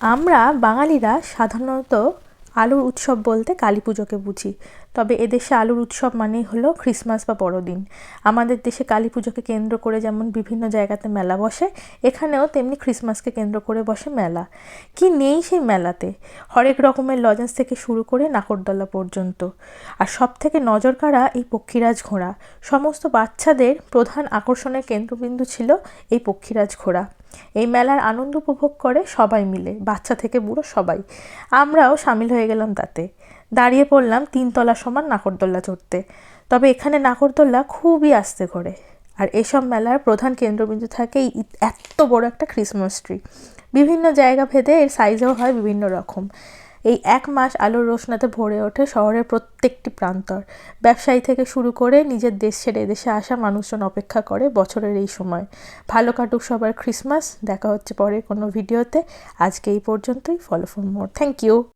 আমরা বাঙালিরা সাধারণত আলুর উৎসব বলতে কালী পুজোকে বুঝি। তবে এদেশে আলুর উৎসব মানেই হলো ক্রিসমাস বা বড়দিন। আমাদের দেশে কালী পুজোকে কেন্দ্র করে যেমন বিভিন্ন জায়গাতে মেলা বসে, এখানেও তেমনি ক্রিসমাসকে কেন্দ্র করে বসে মেলা। কি নেই সেই মেলাতে? হরেক রকমের লজেন্স থেকে শুরু করে নাকরদোলা পর্যন্ত। আর সব থেকে নজর কাড়া এই পক্ষীরাজ ঘোড়া। সমস্ত বাচ্চাদের প্রধান আকর্ষণের কেন্দ্রবিন্দু ছিল এই পক্ষীরাজ ঘোড়া। এই মেলার আনন্দ উপভোগ করে সবাই মিলে, বাচ্চা থেকে বুড়ো সবাই। আমরাও সামিল হয়ে গেলাম তাতে। দাঁড়িয়ে পড়লাম তিনতলা সমান নাকরদোল্লা চড়তে। তবে এখানে নাকরদোল্লা খুবই আস্তে করে আর এসব মেলার প্রধান কেন্দ্রবিন্দু থাকে এত বড় একটা ক্রিসমাস ট্রি বিভিন্ন জায়গা ভেদে এর সাইজও হয় বিভিন্ন রকম। এই এক মাস আলোর রোশনাতে ভরে ওঠে শহরের প্রত্যেকটি প্রান্তর। ব্যবসায়ী থেকে শুরু করে নিজের দেশ ছেড়ে এদেশে আসা মানুষজন অপেক্ষা করে বছরের এই সময়। ভালো কাটুক সবার ক্রিসমাস দেখা হচ্ছে পরে কোনো ভিডিওতে। আজকে এই পর্যন্তই follow for more thank you